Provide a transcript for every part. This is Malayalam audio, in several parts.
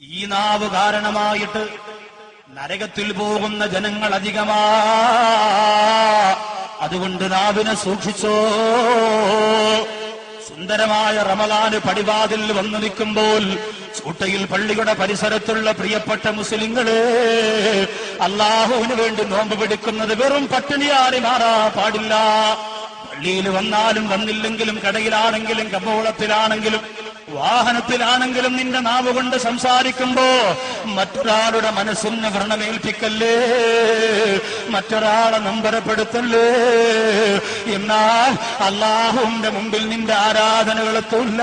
ഈ നാവ് കാരണമായിട്ട് നരകത്തിൽ പോകുന്ന ജനങ്ങൾ അധികമാ. അതുകൊണ്ട് നാവിനെ സൂക്ഷിച്ചോ. സുന്ദരമായ റമലാന് പടിവാതിൽ വന്നു നിൽക്കുമ്പോൾ ചൂട്ടയിൽ പള്ളിയുടെ പരിസരത്തുള്ള പ്രിയപ്പെട്ട മുസ്ലിങ്ങൾ അള്ളാഹുവിന് വേണ്ടി നോമ്പ് പിടിക്കുന്നത് വെറും പട്ടിണിയാറി മാറാ പാടില്ല. പള്ളിയിൽ വന്നാലും വന്നില്ലെങ്കിലും കടയിലാണെങ്കിലും കമ്പോളത്തിലാണെങ്കിലും വാഹനത്തിലാണെങ്കിലും നിന്റെ നാവ് കൊണ്ട് സംസാരിക്കുമ്പോ മറ്റൊരാളുടെ മനസ്സിന് വ്രണമേൽപ്പിക്കല്ലേ മറ്റൊരാളെ നമ്പരപ്പെടുത്തല്ലേ? എന്നാൽ അള്ളാഹുവിന്റെ മുമ്പിൽ നിന്റെ ആരാധനകൾ എത്തില്ല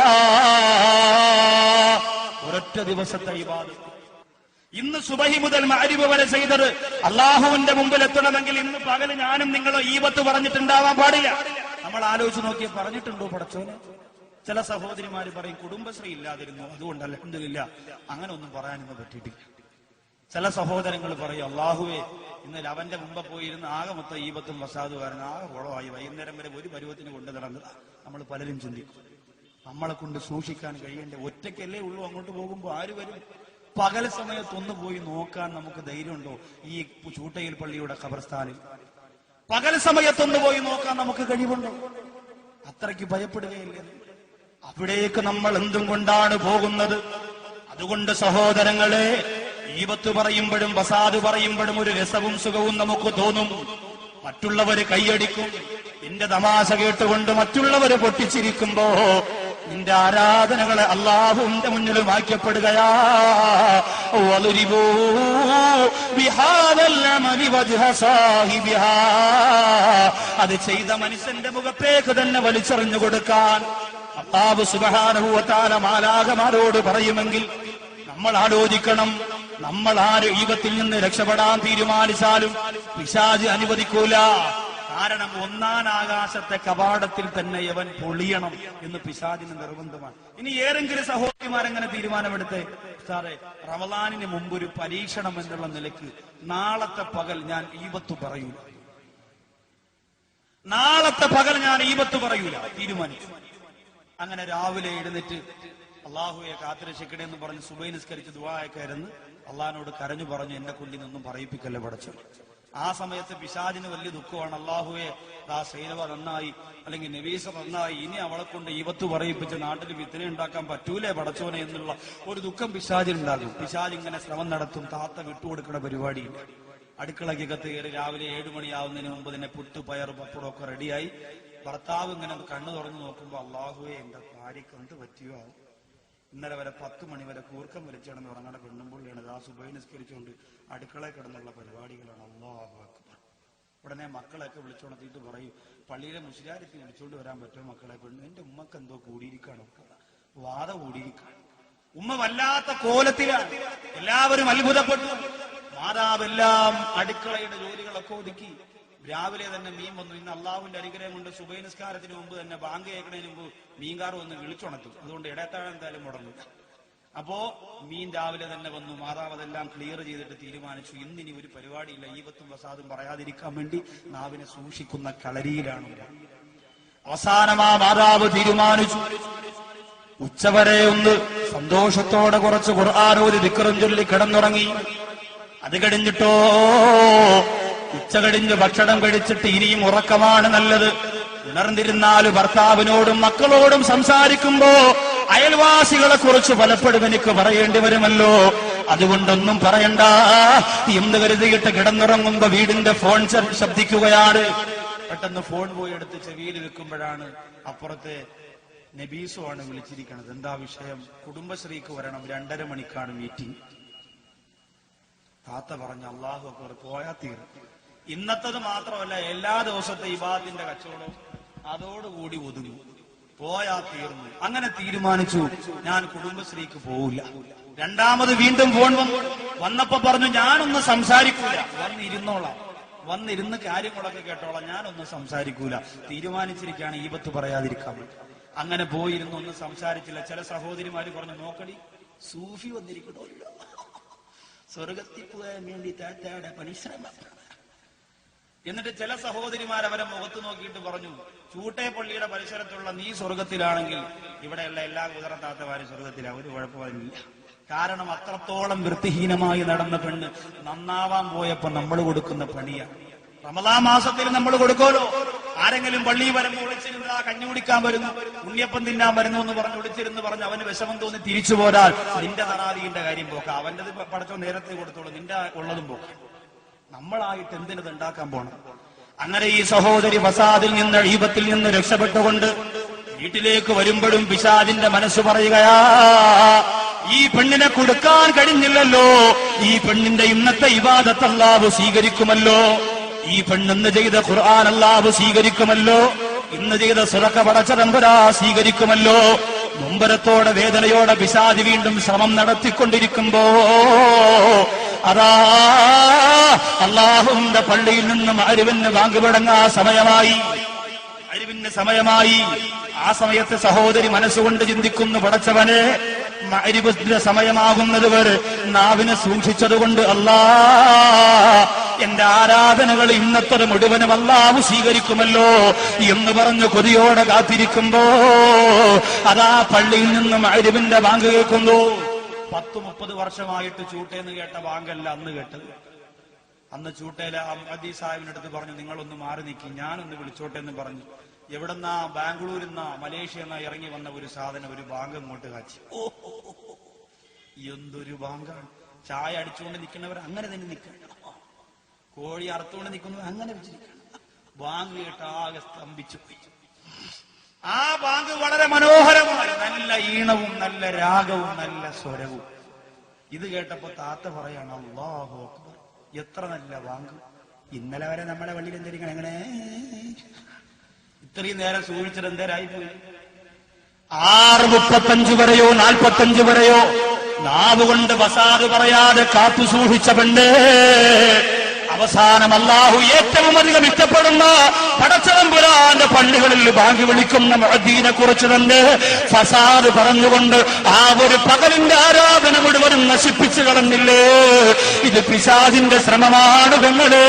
ഒരൊറ്റ ദിവസത്തെ ഇബാദത്ത്. ഇന്ന് സുബഹി മുതൽ മാരിവ് വരെ ചെയ്തത് അള്ളാഹുവിന്റെ മുമ്പിൽ എത്തണമെങ്കിൽ ഇന്ന് പകൽ ഞാനും നിങ്ങളോ ഈപത്ത് പറഞ്ഞിട്ടുണ്ടാവാൻ പാടില്ല. നമ്മൾ ആലോചിച്ച് നോക്കി പറഞ്ഞിട്ടുണ്ടോ പടച്ചോനെ? ചില സഹോദരിമാര് പറയും കുടുംബശ്രീ ഇല്ലാതിരുന്നു അതുകൊണ്ട് അലഹമില്ല അങ്ങനെ ഒന്നും പറയാനൊന്നും പറ്റിയിട്ടില്ല. ചില സഹോദരങ്ങൾ പറയും അള്ളാഹുവേ ഇന്നലെ അവന്റെ മുമ്പ് പോയിരുന്ന ആകെ മൊത്തം ഈപത്തും വസാദുകാരൻ ആകെ കുളമായി വൈകുന്നേരം വരെ ഒരു പരുവത്തിന് കൊണ്ടു നടന്നതാ നമ്മൾ പലരും ചിന്തിക്കും. നമ്മളെ കൊണ്ട് സൂക്ഷിക്കാൻ കഴിയേണ്ട ഒറ്റയ്ക്കല്ലേ ഉള്ളൂ അങ്ങോട്ട് പോകുമ്പോൾ ആര് വരും? പകൽ സമയത്തൊന്ന് പോയി നോക്കാൻ നമുക്ക് ധൈര്യമുണ്ടോ? ഈ ചൂട്ടയിൽ പള്ളിയുടെ ഖബർസ്ഥാനിൽ. പകൽ സമയത്തൊന്ന് പോയി നോക്കാൻ നമുക്ക് കഴിവുണ്ടോ? അത്രയ്ക്ക് ഭയപ്പെടുകയില്ല. അവിടേക്ക് നമ്മൾ എന്തും കൊണ്ടാണ് പോകുന്നത്? അതുകൊണ്ട് സഹോദരങ്ങളെ ഈപത്ത് പറയുമ്പോഴും വസാദ് പറയുമ്പോഴും ഒരു രസവും സുഖവും നമുക്ക് തോന്നും. മറ്റുള്ളവര് കൈയടിക്കും. നിന്റെ തമാശ കേട്ടുകൊണ്ട് മറ്റുള്ളവര് പൊട്ടിച്ചിരിക്കുമ്പോ നിന്റെ ആരാധനകളെ അള്ളാഹുവിന്റെ മുന്നിൽ വാക്യപ്പെടുകയാ. അത് ചെയ്ത മനുഷ്യന്റെ മുഖത്തേക്ക് തന്നെ വലിച്ചെറിഞ്ഞു കൊടുക്കാൻ അള്ളാഹു സുബഹാനുഭവത്താല മാലാകമാരോട് പറയുമെങ്കിൽ നമ്മൾ ആലോചിക്കണം നമ്മൾ ആര് ഈപത്തിൽ നിന്ന് രക്ഷപ്പെടാൻ തീരുമാനിച്ചാലും പിശാജ് അനുവദിക്കൂല. കാരണം ഒന്നാം ആകാശത്തെ കവാടത്തിൽ തന്നെ അവൻ പൊളിയണം എന്ന് പിശാജിന് നിർബന്ധമാണ്. ഇനി ഏതെങ്കിലും സഹോദരിമാരെങ്ങനെ തീരുമാനമെടുത്ത്? സാറേ റമലാനിന് മുമ്പ് ഒരു പരീക്ഷണം എന്നുള്ള നിലയ്ക്ക് നാളത്തെ പകൽ ഞാൻ ഈപത്ത് പറയൂല. നാളത്തെ പകൽ ഞാൻ ഈപത്ത് പറയൂല. തീരുമാനിച്ചു. അങ്ങനെ രാവിലെ എഴുന്നേറ്റ് അള്ളാഹുയെ കാത്തുരക്ഷിക്കണേ എന്ന് പറഞ്ഞ് സുബൈ നിസ്കരിച്ച് ദുബായക്കായിരുന്നു അള്ളഹാനോട് കരഞ്ഞു പറഞ്ഞു എന്നെ കൊണ്ടി നിന്നും പറയിപ്പിക്കല്ലേ പടച്ചു? ആ സമയത്ത് പിശാജിന് വലിയ ദുഃഖമാണ്. അള്ളാഹുയെ ആ സൈനവ നന്നായി അല്ലെങ്കിൽ നവീസ നന്നായി ഇനി അവളെ കൊണ്ട് ഇവത്ത് പറയിപ്പിച്ച് നാട്ടിൽ വിത്തിനെ ഉണ്ടാക്കാൻ പറ്റൂലേ പടച്ചോനെ എന്നുള്ള ഒരു ദുഃഖം പിശാജിനുണ്ടാകും പിശാജ് ഇങ്ങനെ ശ്രമം നടത്തും താത്ത വിട്ടുകൊടുക്കുന്ന പരിപാടിയില്ല അടുക്കളയ്ക്കകത്ത് കയറി രാവിലെ ഏഴു മണിയാവുന്നതിന് മുമ്പ് തന്നെ പുട്ട് പയർ പപ്പടമൊക്കെ റെഡിയായി ഭർത്താവ് ഇങ്ങനെ കണ്ണു തുറന്നു നോക്കുമ്പോ അള്ളാഹുവെ എന്റെ ഭാര്യക്ക് എന്ത് പറ്റിയോ? ഇന്നലെ വരെ പത്ത് മണി വരെ കൂർക്കം വലിച്ചിടന്ന് ഉറങ്ങണ പെണ്ണുമ്പുള്ളിയാണ്. ആ സുബൈ നിസ്കരിച്ചുകൊണ്ട് അടുക്കളയിൽ കിടന്നുള്ള പരിപാടികളാണ്. അള്ളാഹു അക്ബർ. ഉടനെ മക്കളെയൊക്കെ വിളിച്ചുണർത്തിയിട്ട് പറയും. പള്ളിയിലെ മുസ്ലിയാരത്തി വിളിച്ചുകൊണ്ട് വരാൻ പറ്റുമോ മക്കളെ? പെണ്ണ് എന്റെ ഉമ്മക്ക് എന്തോ കൂടിയിരിക്കാണ്. വാദ കൂടിയിരിക്കാണ്. ഉമ്മ വല്ലാത്ത കോലത്തിലാണ്. എല്ലാവരും അത്ഭുതപ്പെട്ടു. മാതാവെല്ലാം അടുക്കളയുടെ ജോലികളൊക്കെ ഒതുക്കി. രാവിലെ തന്നെ മീൻ വന്നു. ഇന്ന് അള്ളാഹുവിന്റെ അനുഗ്രഹം കൊണ്ട് സുബൈ നിസ്കാരത്തിന് മുമ്പ് തന്നെ ബാങ്ക് കേൾക്കുന്നതിന് മുമ്പ് മീൻകാർ വന്ന് വിളിച്ചുണത്തു അതുകൊണ്ട് ഇടത്താഴം എന്തായാലും മുടങ്ങും. അപ്പോ മീൻ രാവിലെ തന്നെ വന്നു. മാതാവ് അതെല്ലാം ക്ലിയർ ചെയ്തിട്ട് തീരുമാനിച്ചു. ഇന്നിനി ഒരു പരിപാടിയില്ല. ഈപത്തും വസാദും പറയാതിരിക്കാൻ വേണ്ടി നാവിനെ സൂക്ഷിക്കുന്ന കളരിയിലാണ് അവസാനമാ മാതാവ് തീരുമാനിച്ചു. ഉച്ചവരെ ഒന്ന് സന്തോഷത്തോടെ കുറച്ച് ഖുർആാനോതി ദിക്കറും ചൊല്ലി കിടന്നുറങ്ങി. അത് കഴിഞ്ഞിട്ടോ ഉച്ച കഴിഞ്ഞ് ഭക്ഷണം കഴിച്ചിട്ട് ഇനിയും ഉറക്കമാണ് നല്ലത്. ഉണർന്നിരുന്നാൽ ഭർത്താവിനോടും മക്കളോടും സംസാരിക്കുമ്പോ അയൽവാസികളെ കുറിച്ച് പലപ്പോഴും എനിക്ക് പറയേണ്ടി വരുമല്ലോ. അതുകൊണ്ടൊന്നും പറയണ്ട. എന്ന് കരുതിയിട്ട് കിടന്നുറങ്ങുമ്പോ വീടിന്റെ ഫോൺ ശബ്ദിക്കുകയാണ്. പെട്ടെന്ന് ഫോൺ പോയി എടുത്ത് ചെവിയിൽ വെക്കുമ്പോഴാണ് അപ്പുറത്തെ നബീസുമാണ് വിളിച്ചിരിക്കുന്നത് എന്താ വിഷയം? കുടുംബശ്രീക്ക് വരണം. രണ്ടര മണിക്കാണ് മീറ്റിംഗ് താത്ത പറഞ്ഞ അള്ളാഹു അക്ബർ പോയാ തീരും ഇന്നത്തത് മാത്രമല്ല എല്ലാ ദിവസത്തെ ഇബാദിന്റെ കച്ചവടവും അതോടുകൂടി ഒതുങ്ങി. പോയാ തീർന്നു. അങ്ങനെ തീരുമാനിച്ചു. ഞാൻ കുടുംബശ്രീക്ക് പോവില്ല. രണ്ടാമത് വീണ്ടും ഫോൺ വന്നു. വന്നപ്പോ പറഞ്ഞു ഞാനൊന്ന് സംസാരിക്കൂല. വന്നിരുന്നോളാം. വന്നിരുന്ന് കാര്യങ്ങളൊക്കെ കേട്ടോളാം. ഞാനൊന്നും സംസാരിക്കൂല. തീരുമാനിച്ചിരിക്കുകയാണ് ഈപത്ത് പറയാതിരിക്കാൻ അങ്ങനെ പോയിരുന്നു. ഒന്നും സംസാരിച്ചില്ല. ചില സഹോദരിമാര് പറഞ്ഞു നോക്കടി സൂഫി വന്നിരിക്കണമല്ലോ സ്വർഗത്തിൽ പോകാൻ വേണ്ടി താറ്റാടെ പരിശ്രമം എന്നിട്ട് ചില സഹോദരിമാർ അവരെ മുഖത്ത് നോക്കിയിട്ട് പറഞ്ഞു ചൂട്ടേ പള്ളിയുടെ പരിസരത്തുള്ള നീ സ്വർഗത്തിലാണെങ്കിൽ ഇവിടെയുള്ള എല്ലാ കുതിരത്താത്തമാരും സ്വർഗത്തിലാണ് ഒരു കുഴപ്പമില്ല കാരണം അത്രത്തോളം വൃത്തിഹീനമായി നടന്ന പെണ്ണ് നന്നാവാൻ പോയപ്പോ നമ്മൾ കൊടുക്കുന്ന പണിയാ. റമദാ മാസത്തിൽ നമ്മൾ കൊടുക്കുമല്ലോ. ആരെങ്കിലും പള്ളി വരുമ്പോ വിളിച്ചിരുന്ന കഞ്ഞി കുടിക്കാൻ വരുന്നു ഉണ്ണിയപ്പം തിന്നാൻ വരുന്നു എന്ന് പറഞ്ഞ് വിളിച്ചിരുന്ന് പറഞ്ഞ് അവന് വിഷമം തോന്നി തിരിച്ചു പോരാൽ നിന്റെ തറാദീന്റെ കാര്യം പോക്ക. അവന്റെ പടച്ചോ നേരത്തെ കൊടുത്തോളൂ നിന്റെ ഉള്ളതും പോക്ക. നമ്മളായിട്ട് എന്തിനത് ഉണ്ടാക്കാൻ പോണം? അങ്ങനെ ഈ സഹോദരി ഫസാദിൽ നിന്ന് ഈപത്തിൽ നിന്ന് രക്ഷപ്പെട്ടുകൊണ്ട് വീട്ടിലേക്ക് വരുമ്പോഴും പിശാദിന്റെ മനസ്സ് പറയുകയാ ഈ പെണ്ണിനെ കൊടുക്കാൻ കഴിഞ്ഞില്ലല്ലോ. ഈ പെണ്ണിന്റെ ഇന്നത്തെ ഇവാദത്ത് അല്ലാഹു സ്വീകരിക്കുമല്ലോ. ഈ പെണ്ണിന്ന് ചെയ്ത ഖുർആൻ അല്ലാവ് സ്വീകരിക്കുമല്ലോ. ഇന്ന് ചെയ്ത സുറക്ക പടച്ചതമ്പരാ സ്വീകരിക്കുമല്ലോ. മുമ്പരത്തോടെ വേദനയോടെ പിശാദി വീണ്ടും ശ്രമം നടത്തിക്കൊണ്ടിരിക്കുമ്പോ അതാ അള്ളാഹുവിന്റെ പള്ളിയിൽ നിന്നും അരുവിന് വാങ്ങുപടങ്ങാ സമയമായി. അരുവിന് സമയമായി. ആ സമയത്ത് സഹോദരി മനസ്സുകൊണ്ട് ചിന്തിക്കുന്നു പടച്ചവന് സമയമാകുന്നത് വരെ നാവിനെ സൂക്ഷിച്ചതുകൊണ്ട് അല്ലാ എന്റെ ആരാധനകൾ ഇന്നത്തെ മുഴുവനും അല്ലാവ് സ്വീകരിക്കുമല്ലോ എന്ന് പറഞ്ഞു കൊതിയോടെ കാത്തിരിക്കുമ്പോ അതാ പള്ളിയിൽ നിന്നും അരുവിന്റെ ബാങ്ക് കേൾക്കുന്നു. പത്ത് മുപ്പത് വർഷമായിട്ട് ചൂട്ടേന്ന് കേട്ട ബാങ്കല്ല അന്ന് കേട്ടത്. അന്ന് ചൂട്ടയിലെ അഹമ്മദി സാഹിബിന്റെ അടുത്ത് പറഞ്ഞു നിങ്ങളൊന്ന് മാറി നിൽക്കി ഞാനൊന്ന് വിളിച്ചോട്ടെ എന്ന് പറഞ്ഞു. എവിടെന്നാ ബാംഗ്ലൂരിൽ നിന്നാ മലേഷ്യ എന്നാ ഇറങ്ങി വന്ന ഒരു സാധനം ഒരു ബാങ്ക് അങ്ങോട്ട് കാച്ചി. ഓ. എന്തൊരു ബാങ്കാണ്. ചായ അടിച്ചുകൊണ്ട് നിൽക്കുന്നവർ അങ്ങനെ തന്നെ നിൽക്കണം. കോഴി അറുത്തുകൊണ്ട് നിൽക്കുന്നവർ അങ്ങനെ വെച്ചിരിക്കണം. ബാങ്ക് കേട്ട് ആകെ സ്തംഭിച്ചു ആ ബാങ്ക് വളരെ നല്ല ഈണവും നല്ല രാഗവും നല്ല സ്വരവും. ഇത് കേട്ടപ്പോ താത്ത പറയാണ് അക്ബർ എത്ര നല്ല വാങ്ക്. ഇന്നലെ വരെ നമ്മളെ വള്ളിയിൽ എന്തിരിക്കണം എങ്ങനെ ഇത്രയും നേരം സൂക്ഷിച്ചത് എന്തേരായി പോയി? ആറ് മുപ്പത്തഞ്ച് വരെയോ നാൽപ്പത്തഞ്ച് വരെയോ നാവുകൊണ്ട് വസാദ് പറയാതെ കാത്തു സൂക്ഷിച്ച പെണ്ണ് അവസാനം അല്ലാഹു ഏറ്റവും അധികം ഇഷ്ടപ്പെടുന്ന പള്ളികളിൽ ബാങ്ക് വിളിക്കുന്ന മഹദീനെ കുറിച്ച് തന്നെ ഫസാദ് പറഞ്ഞുകൊണ്ട് ആ ഒരു പകലിന്റെ ആരാധന മുഴുവനും നശിപ്പിച്ചു കളഞ്ഞില്ലേ? ഇത് പിശാദിന്റെ ശ്രമമാണ് പെങ്ങളേ.